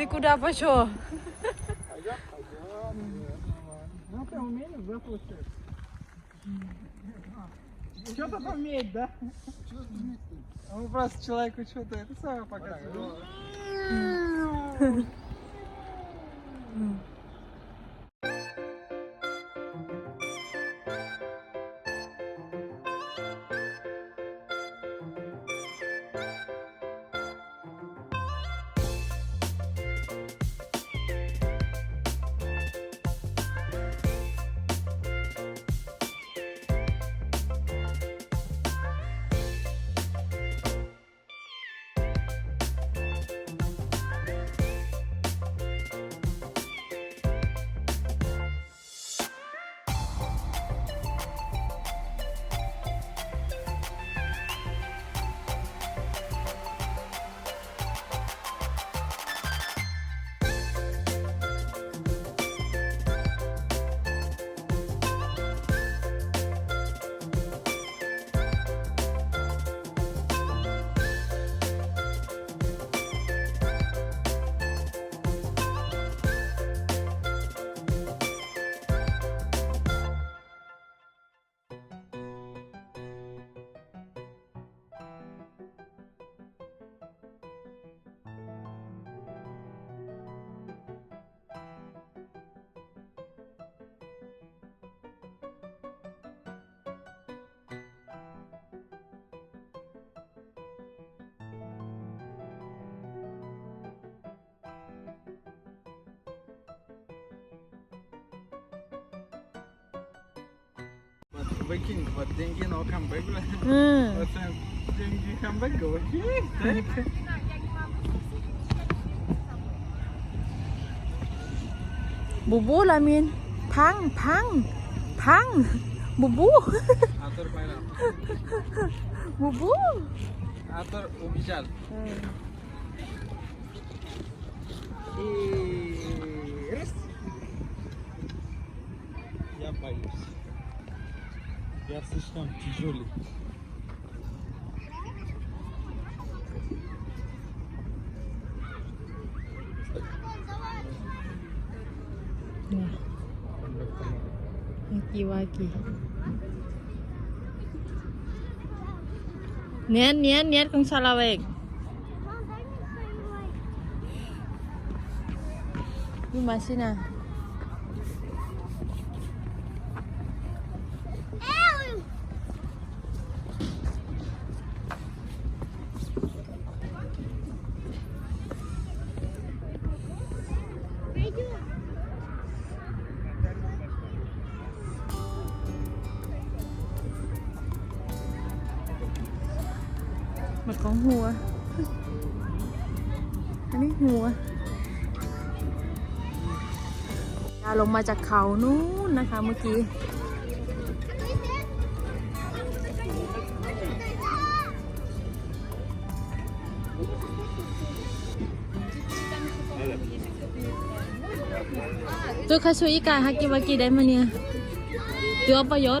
Ты куда пошел? Пойдет, пойдет. Ну, ты умеешь, да, слушать? Что-то умеет, да? Он просто человеку что-то это самое показывает. baking buat lah. Bubu lamin. Pang, pang, pang. Bubu. Atur. Bubu. Atur ubijal. Iris. Ya payus. Я слишком тяжелый. Nah, waki-waki. Nian, nian, nian kung. Lumasin. นเนียนเนียนของซาลาเวกดูมาสินะหมดของหัว อันนี้หัวดาลงมาจากเขานู้นนะคะเมื่อกี้ ตัวคาซุอิกาฮากิวากิได้มาเนี่ยตัวประโยช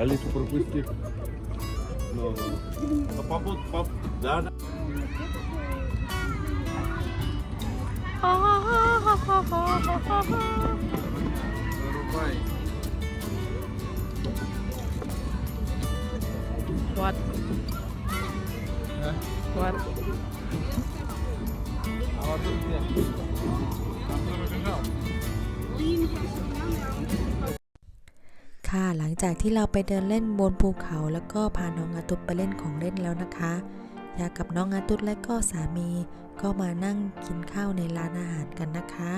Калитку пропусти. Ну, ну а побуд, пап, да, да. Зарубай. What? What? А вот тут где? จากที่เราไปเดินเล่นบนภูเขา แล้วก็พาน้องอาตุดไปเล่นของเล่นแล้วนะคะยากับน้องอาตุดและก็สามี ก็มานั่งกินข้าวในร้านอาหารกันนะคะ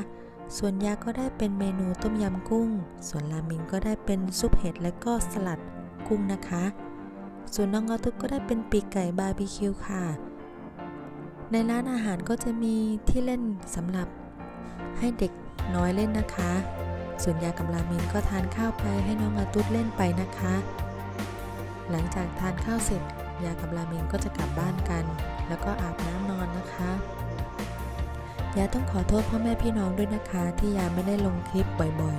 ส่วนยาก็ได้เป็นเมนูต้มยำกุ้ง ส่วนรามิงก็ได้เป็นซุปเห็ดและก็สลัดกุ้งนะคะ ส่วนน้องอาตุดก็ได้เป็นปีกไก่บาร์บีคิวค่ะ ในร้านอาหารก็จะมีที่เล่นสำหรับให้เด็กน้อยเล่นนะคะ ส่วนยากับรามินก็ทานข้าวไปให้น้องอาตุดเล่นไปนะคะ หลังจากทานข้าวเสร็จ ยากับรามินก็จะกลับบ้านกัน แล้วก็อาบน้ำนอนนะคะยาต้องขอโทษพ่อแม่พี่น้องด้วยนะคะ ที่ยาไม่ได้ลงคลิปบ่อย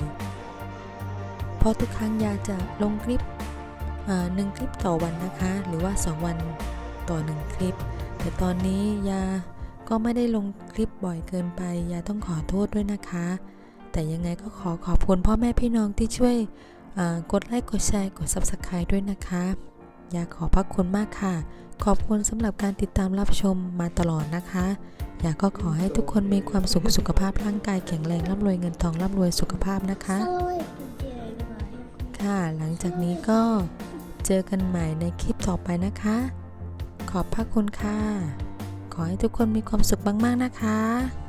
ๆ เพราะทุกครั้งยาจะลงคลิปหนึ่งคลิปต่อวันนะคะ หรือว่า 2 วันต่อ 1 คลิป แต่ตอนนี้ยาก็ไม่ได้ลงคลิปบ่อยเกินไป ยาต้องขอโทษด้วยนะคะ แต่ยังไงก็ขอขอบคุณพ่อแม่พี่น้องที่ช่วยกดไลค์กดแชร์กด Subscribe ด้วยนะคะ อยากขอบพระคุณมากค่ะ ขอบคุณสำหรับการติดตามรับชมมาตลอดนะคะ อยากก็ขอให้ทุกคนมีความสุขสุขภาพร่างกายแข็งแรงร่ำรวยเงินทองร่ำรวยสุขภาพนะคะ ค่ะหลังจากนี้ก็เจอกันใหม่ในคลิปต่อไปนะคะ ขอบพระคุณค่ะ ขอให้ทุกคนมีความสุขมากๆนะคะ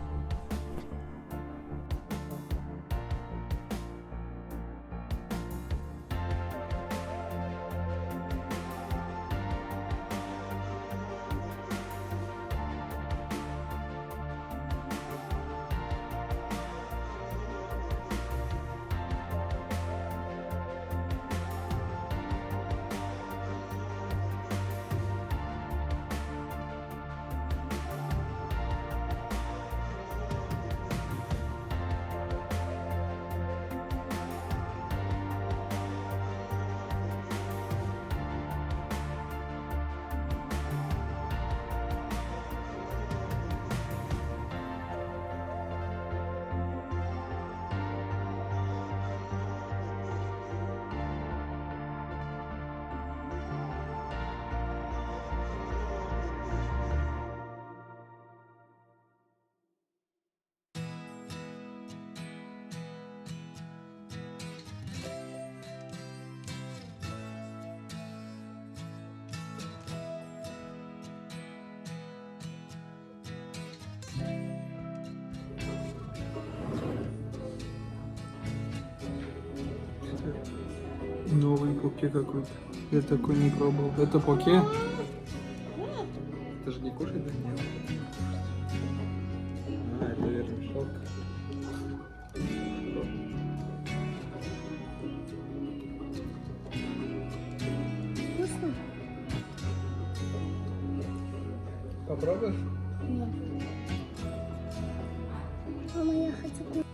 кошки какой-то. Я такой не пробовал. Это поке? Это же не кушать, да? Нет. А, это верно, шелк. Попробуешь? Нет. А, мама, я хочу.